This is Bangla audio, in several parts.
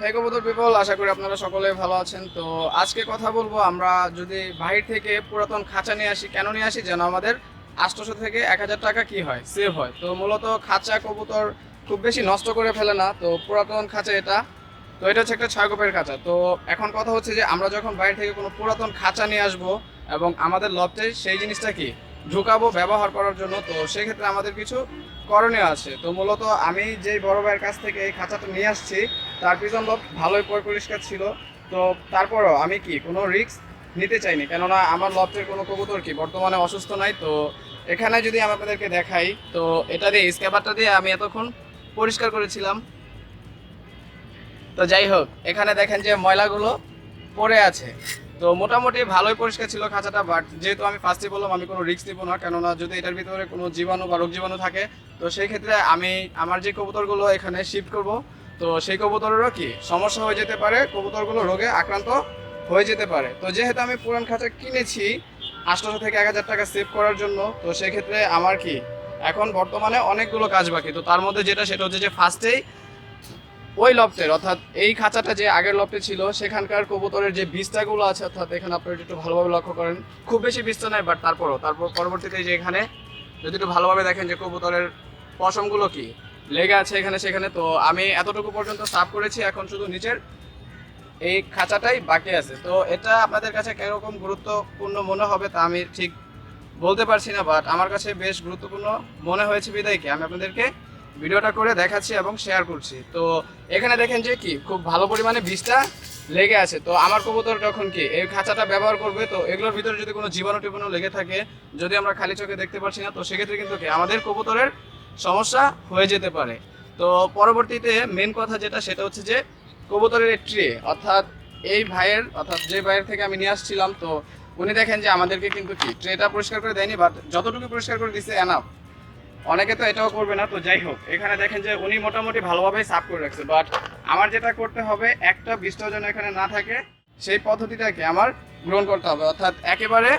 হে কবুতর পিপল আশা করি আপনারা সকলে ভালো আছেন। তো আজকে কথা বলব, আমরা যদি বাহির থেকে পুরাতন খাঁচা নিয়ে আসি, কেন নিয়ে আসি যেন আমাদের আটশোশো থেকে এক হাজার টাকা কি হয়? সেভ হয়। তো মূলত খাঁচা কবুতর খুব বেশি নষ্ট করে ফেলে না, তো পুরাতন খাঁচা এটা। তো এটা হচ্ছে একটা ছয় কোপের খাঁচা। তো এখন কথা হচ্ছে যে, আমরা যখন বাইরে থেকে কোনো পুরাতন খাঁচা নিয়ে আসব এবং আমাদের লফটে সেই জিনিসটা কি? ঢুকাবো ব্যবহার করার জন্য, তো সেক্ষেত্রে আমাদের কিছু করণীয় আছে। তো মূলত আমি যেই বড় ভাইয়ের কাছ থেকে এই খাঁচাটা নিয়ে আসছি তার পিছন লফট ভালোই পরিষ্কার ছিল। তো তারপরও আমি কি কোনো রিস্ক নিতে চাইনি? কেননা আমার লফটের কোনো কবুতর কি বর্তমানে অসুস্থ নাই? তো এখানে যদি আমি আপনাদেরকে দেখাই, তো এটা দিয়ে স্ক্যাবারটা দিয়ে আমি এতক্ষণ পরিষ্কার করেছিলাম। তো যাই হোক, এখানে দেখেন যে ময়লাগুলো পড়ে আছে। তো মোটামুটি ভালোই পরিষ্কার ছিল খাঁচাটা বাট যেহেতু আমি ফার্স্টে বললাম, আমি কোনো রিস্ক নিব না। কেননা যদি এটার ভিতরে কোনো জীবাণু বা রোগ জীবাণু থাকে, তো সেই ক্ষেত্রে আমি আমার যে কবুতরগুলো এখানে শিফট করব তো সেই কবুতরেরও কি সমস্যা হয়ে যেতে পারে? কবুতরগুলো রোগে আক্রান্ত হয়ে যেতে পারে। তো যেহেতু আমি পুরান খাঁচা কিনেছি আটশোশো থেকে এক হাজার টাকা সেভ করার জন্য, তো সেক্ষেত্রে আমার কি এখন বর্তমানে অনেকগুলো কাজ বাকি। তো তার মধ্যে যেটা, সেটা হচ্ছে যে ফার্স্টেই ওই লফটের, অর্থাৎ এই খাঁচাটা যে আগের লফটে ছিল, সেখানকার কবুতরের যে বীজটাগুলো আছে, অর্থাৎ এখানে আপনারা একটু ভালোভাবে লক্ষ্য করেন, খুব বেশি বীজটা নাই বাট তারপরও, তারপর পরবর্তীতে যে এখানে যদি একটু ভালোভাবে দেখেন যে কবুতরের পশমগুলো কি লেগে আছে এখানে, সেখানে। তো আমি এতটুকু পর্যন্ত সাফ করেছি, এখন শুধু নিচের এই খাঁচাটাই বাকি আছে। তো এটা আপনাদের কাছে কীরকম গুরুত্বপূর্ণ মনে হবে তা আমি ঠিক বলতে পারছি না বাট আমার কাছে বেশ গুরুত্বপূর্ণ মনে হয়েছে বিদায় কি? আমি আপনাদেরকে ভিডিওটা করে দেখাচ্ছি এবং শেয়ার করছি। তো এখানে দেখেন যে কি, খুব ভালো পরিমাণে বীজটা লেগে আছে। তো আমার কবুতর যখন কি, এই খাঁচাটা ব্যবহার করবে? তো এগুলোর ভিতরে যদি কোনো জীবাণু টিবাণু লেগে থাকে, যদি আমরা খালি চোখে দেখতে পারছি না, তো সেক্ষেত্রে কিন্তু কি, আমাদের কবুতরের সমস্যা হয়ে যেতে পারে। তো পরবর্তীতে মেন কথা যেটা, সেটা হচ্ছে যে কবুতরের ট্রে অর্থাৎ এই ভাইয়ের, অর্থাৎ যে ভাইয়ের থেকে আমি নিয়ে আসছিলাম, তো উনি দেখেন যে আমাদেরকে কিন্তু কি ট্রেটা পরিষ্কার করে দেয়নি বাট যতটুকু পরিষ্কার করে দিচ্ছে এনাফ অনেকে তো এটাও করবে না, তো যাই হোক, এখানে দেখেন যে উনি মোটামুটি ভালোভাবেই সাফ করে রাখছে বাট আমার যেটা করতে হবে, একটা বীজটাও যেন এখানে না থাকে, সেই পদ্ধতিটাকে আমার গ্রহণ করতে হবে। অর্থাৎ একেবারে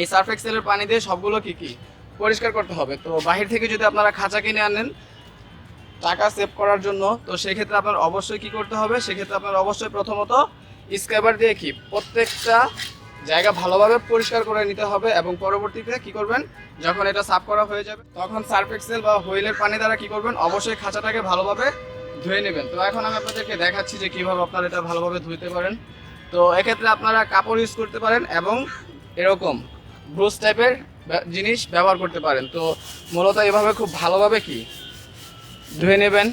এই সার্ফ এক্সেলের পানি দিয়ে সবগুলো কি কি পরিষ্কার করতে হবে। তো বাহির থেকে যদি আপনারা খাঁচা কিনে আনেন, টাকা সেভ করার জন্য, তো সেক্ষেত্রে আপনার অবশ্যই কি করতে হবে? সেক্ষেত্রে আপনার অবশ্যই প্রথমত স্ক্রাবার দিয়ে কি প্রত্যেকটা জায়গা ভালোভাবে পরিষ্কার করে নিতে হবে এবং পরবর্তীতে কি করবেন? যখন এটা সাফ করা হয়ে যাবে, তখন সার্ফ এক্সেল বা হুইলের পানি দ্বারা কি করবেন? অবশ্যই খাঁচাটাকে ভালোভাবে ধুয়ে নেবেন। তো এখন আমি আপনাদেরকে দেখাচ্ছি যে কীভাবে আপনারা এটা ভালোভাবে ধুইতে পারেন। তো এক্ষেত্রে আপনারা কাপড় ইউজ করতে পারেন এবং এরকম ব্রুশ টাইপের জিনিস ব্যবহার করতে পারেন। তো মূলত এভাবে খুব ভালোভাবে কি ধুয়ে নেবেন।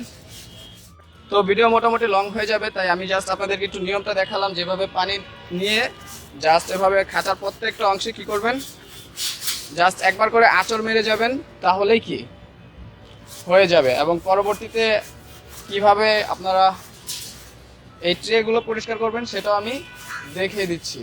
তো ভিডিও মোটামুটি লং হয়ে যাবে, তাই আমি জাস্ট আপনাদেরকে একটু নিয়মটা দেখালাম যেভাবে পানি নিয়ে জাস্ট এভাবে খাঁচার প্রত্যেকটা অংশে কি করবেন জাস্ট একবার করে আঁচড় মেরে যাবেন, তাহলেই কি হয়ে যাবে। এবং পরবর্তীতে কীভাবে আপনারা এই ট্রেগুলো পরিষ্কার করবেন সেটাও আমি দেখিয়ে দিচ্ছি।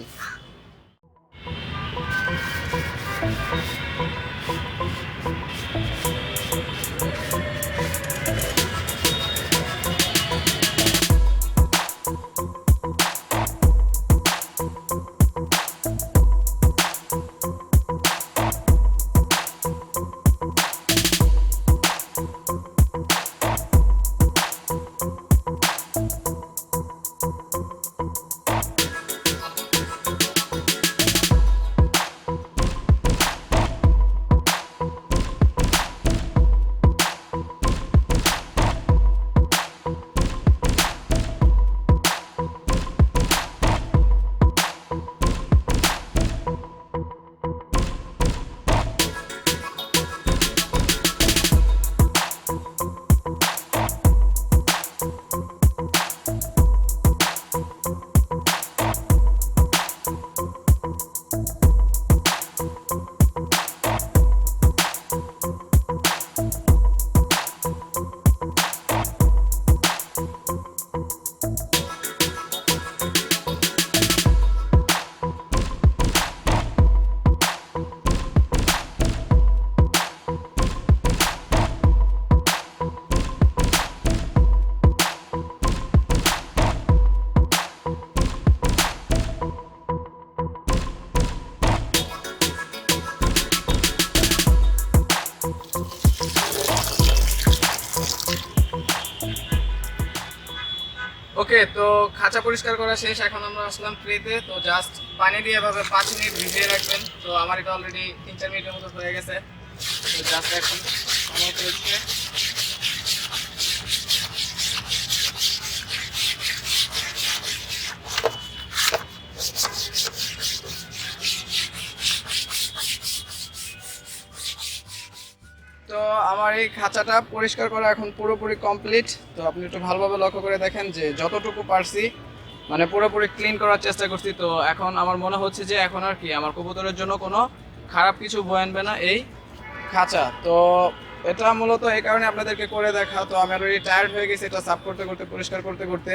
ওকে, তো খাঁচা পরিষ্কার করা শেষ, এখন আমরা আসলাম ট্রেতে। তো জাস্ট পানি দিয়ে এভাবে পাঁচ মিনিট ভিজিয়ে রাখবেন। তো আমার এটা অলরেডি তিন চার মিনিটের মতো হয়ে গেছে। তো জাস্ট এখন হচ্ছে তো আমার এই খাঁচাটা পরিষ্কার করা এখন পুরোপুরি কমপ্লিট তো আপনি একটু ভালোভাবে লক্ষ্য করে দেখেন যে যতটুকু পারছি মানে পুরোপুরি ক্লিন করার চেষ্টা করছি। তো এখন আমার মনে হচ্ছে যে এখন আর কি, আমার কবুতরের জন্য কোনো খারাপ কিছু বয়ে আনবে না এই খাঁচা। তো এটা মূলত এই কারণে আপনাদেরকে করে দেখা। তো আমি অলরেডি টায়ার্ড হয়ে গেছি এটা সাফ করতে করতে, পরিষ্কার করতে করতে।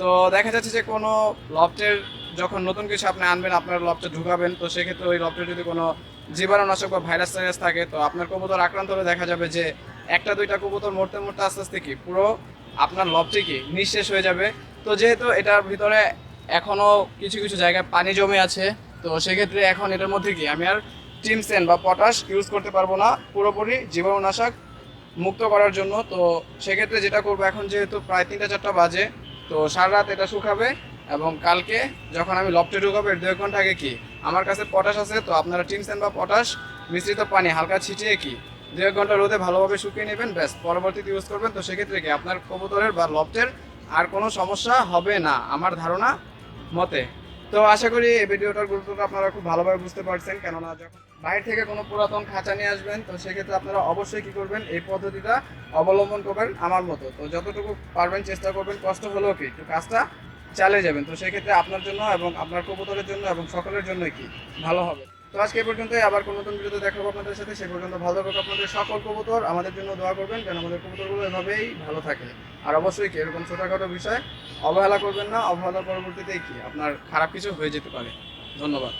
তো দেখা যাচ্ছে যে কোনো লফটের যখন নতুন কিছু আপনি আনবেন, আপনার লফটে ঢুকাবেন। তো সেক্ষেত্রে ওই লফটে যদি কোনো জীবাণুনাশক বা ভাইরাস টাইরাস থাকে, তো আপনার কবুতর আক্রান্ত হলে দেখা যাবে যে একটা, দুইটা কবুতর মরতে মরতে আস্তে আস্তে কি পুরো আপনার লবটি কি নিঃশেষ হয়ে যাবে। তো যেহেতু এটার ভিতরে এখনও কিছু কিছু জায়গায় পানি জমে আছে, তো সেক্ষেত্রে এখন এটার মধ্যে কি আমি আর টিমসেন বা পটাশ ইউজ করতে পারব না, পুরোপুরি জীবাণুনাশক মুক্ত করার জন্য। তো সেক্ষেত্রে যেটা করব, এখন যেহেতু প্রায় তিনটা, চারটা বাজে, তো সারা রাত এটা শুকাবে এবং কালকে যখন আমি লফটে ঢুকাবো, এর দু এক ঘণ্টা আগে কি আমার কাছে পটাশ আছে, তো আপনারা টিমসেন বা পটাশ, মিশ্রিত পানি, হালকা ছিটিয়ে কি দু এক ঘণ্টা রোদে ভালোভাবে শুকিয়ে নেবেন, ব্যাস, পরবর্তীতে ইউজ করবেন। তো সেক্ষেত্রে কি, আপনার কবুতরের বা লফটের আর কোনো সমস্যা হবে না, আমার ধারণা মতে। তো আশা করি এই ভিডিওটার গুরুত্বটা আপনারা খুব ভালোভাবে বুঝতে পারছেন, কেননা যখন বাইরে থেকে কোনো পুরাতন খাঁচা নিয়ে আসবেন, তো সেক্ষেত্রে আপনারা অবশ্যই কী করবেন, এই পদ্ধতিটা অবলম্বন করবেন আমার মতো। তো যতটুকু পারবেন চেষ্টা করবেন, কষ্ট হলেও কি কাজটা চালিয়ে যাবেন। তো সেই ক্ষেত্রে আপনার জন্য এবং আপনার কবুতরের জন্য এবং সকলের জন্যই কি ভালো হবে। তো আজকে এই পর্যন্তই। আবার কোনো নতুন ভিডিওতে দেখাবো আপনাদের সাথে। সেই পর্যন্ত ভালো থাকুক আপনাদের সকল কবুতর। আমাদের জন্য দোয়া করবেন যেন আমাদের কবুতরগুলো এভাবেই ভালো থাকে। আর অবশ্যই কি এরকম ছোটোখাটো বিষয় অবহেলা করবেন না। অবহেলার পরবর্তীতেই কি আপনার খারাপ কিছু হয়ে যেতে পারে। ধন্যবাদ।